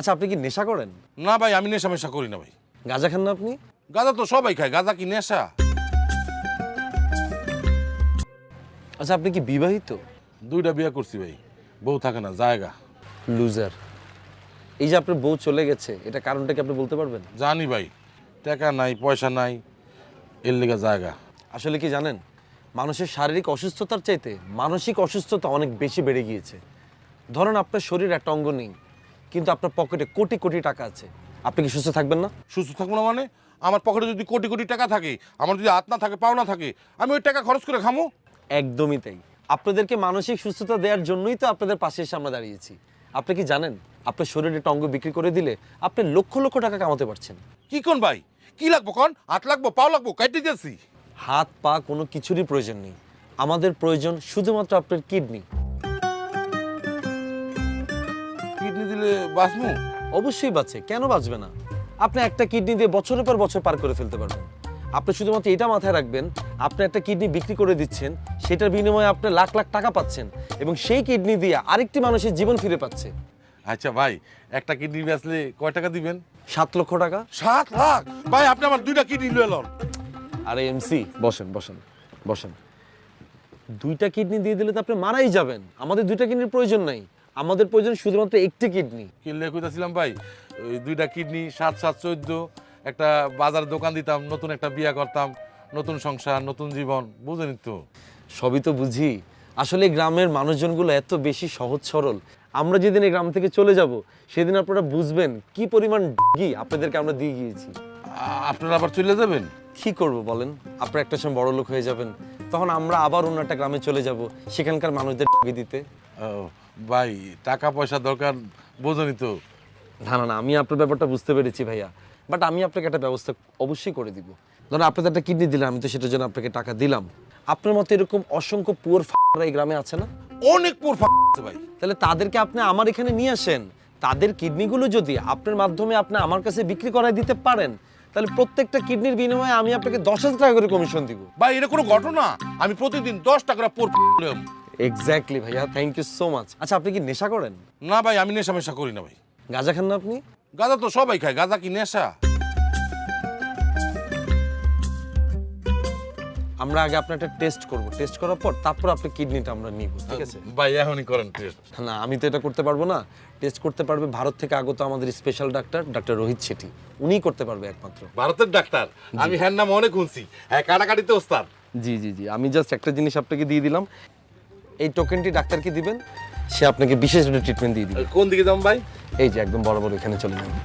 আচ্ছা আপনি কি নেশা করেন? না ভাই আমি নেশা মেশা করি না ভাই। গাঁজা খান না আপনি? গাঁজা তো সবাই খায় গাঁজা কি নেশা? আচ্ছা আপনি কি বিবাহিত? দুইটা বিয়ে করছি ভাই বউ থাকে না জায়গা। লুজার। এই যে আপনার বউ চলে গেছে এটা কারণটা কি আপনি বলতে পারবেন? জানি ভাই টাকা নাই পয়সা নাই এর লেগে জায়গা। আসলে কি জানেন মানুষের শারীরিক অসুস্থতার চাইতে মানসিক অসুস্থতা অনেক বেশি বেড়ে গিয়েছে। ধরেন আপনার শরীর একটা অঙ্গ নেই কিন্তু আপনার পকেটে কোটি কোটি টাকা আছে। আপনি কি সুস্থ থাকবেন না? সুস্থ থাকব না মানে? আমার পকেটে যদি কোটি কোটি টাকা থাকে আমার যদি হাত না থাকে পাও না থাকে আমি ওই টাকা খরচ করে খামো? একদমই তাই। আপনাদেরকে মানসিক সুস্থতা দেওয়ার জন্যই তো আপনাদের পাশে এসে আমরা দাঁড়িয়েছি। আপনি কি জানেন আপনার শরীরে একটা অঙ্গ বিক্রি করে দিলে আপনি লক্ষ লক্ষ টাকা কামাতে পারছেন। কি কোন ভাই? কি লাগবো কন? হাত লাগবো পাও লাগবো কাইটে যাচ্ছি হাত পা কোনো কিছুরই প্রয়োজন নেই। আমাদের প্রয়োজন শুধুমাত্র আপনার কিডনি। বাঁচমু অবশ্যই বাঁচে। কেন বাঁচবে না? আপনি একটা কিডনি দিয়ে বছরের পর বছর পার করে ফেলতে পারবেন। আপনি শুধুমাত্র এটা মাথায় রাখবেন আপনি একটা কিডনি বিক্রি করে দিচ্ছেন সেটার বিনিময়ে আপনি লাখ লাখ টাকা পাচ্ছেন এবং সেই কিডনি দিয়ে আরেকটি মানুষের জীবন ফিরে পাচ্ছে। আচ্ছা ভাই একটা কিডনি বেচলে কয় টাকা দিবেন? সাত লক্ষ টাকা। সাত লাখ? ভাই আপনি আমার দুইটা কিডনি লয়ে লন। আরে এমসি বসেন বসেন বসেন। দুইটা কিডনি দিয়ে দিলে তো আপনি মারাই যাবেন। আমাদের দুইটা কিডনির প্রয়োজন নাই। আমাদের প্রয়োজন শুধুমাত্র একটি কিডনি। কিনলে কইতাছিলাম ভাই ওই দুইটা কিডনি সাত সাত চোদ্দ। একটা বাজার দোকান দিতাম নতুন একটা বিয়া করতাম নতুন সংসার নতুন জীবন বুঝেনি তো। সবই তো বুঝি। আসলে গ্রামের মানুষজনগুলো এত বেশি সহজ সরল। আমরা যেদিন এই গ্রাম থেকে চলে যাব সেদিন আপনারা বুঝবেন কি পরিমাণ গি আপনাদেরকে আমরা দিয়ে গিয়েছি। আপনারা আবার চলে যাবেন? কি করব বলেন? আপনারা একটা সময় বড় লোক হয়ে যাবেন। তখন আমরা আবার অন্য একটা গ্রামে চলে যাব সেখানকার মানুষদের দিতে। ও, ভাই টাকা পয়সা দরকার বোঝনি তো। না না না আমি আপনার ব্যাপারটা বুঝতে পেরেছি ভাইয়া। বাট আমি আপনাকে একটা ব্যবস্থা অবশ্যই করে দিব। ধরুন আপনাদের একটা কিডনি দিলাম আমি তো সেটার জন্য আপনাকে টাকা দিলাম। আপনার মতো এরকম অসংখ্য পুয়ার এই গ্রামে আছে না? অনেক পোর আছে ভাই। তাহলে তাদেরকে আপনি আমার এখানে নিয়ে আসেন। তাদের কিডনিগুলো যদি আপনার মাধ্যমে আপনি আমার কাছে বিক্রি করায় দিতে পারেন তাহলে প্রত্যেকটা কিডনির বিনিময়ে আমি আপনাকে দশ হাজার টাকা করে কমিশন দিব। ভাই এটা কোনো ঘটনা। আমি প্রতিদিন দশ টাকা পোর এক্স্যাক্টলি ভাইয়া থ্যাংক ইউ সো মাচ আচ্ছা আপনি কি নেশা করেন? না ভাই আমি নেশা মেশা করি না ভাই। গাঁজা খান না আপনি? গাঁজা তো সবাই খায় গাঁজা কি নেশা? আমরা আগে আপনার একটা টেস্ট করব। টেস্ট করার পর তারপর আপনার কিডনিটা আমরা নিব ঠিক আছে? ভাই এখনই করেন টেস্ট না আমি তো এটা করতে পারব না। টেস্ট করতে পারবে ভারত থেকে আগত আমাদের special doctor doctor Rohit Shetty. উনিই করতে পারবে একমাত্র। ভারতের ডাক্তার আমি হ্যার নাম অনেক শুনছি। হ্যাঁ কাটাকাটিতে ওস্তাদ। জি জি জি আমি জাস্ট একটা জিনিস আপনাকে দিয়ে দিলাম। এই টোকেনটি ডাক্তারকে দিবেন সে আপনাকে বিশেষ একটা ট্রিটমেন্ট দিয়ে দিবে। কোন দিকে যাবেন ভাই? এই যে একদম বরাবর এখানে চলে যাবেন।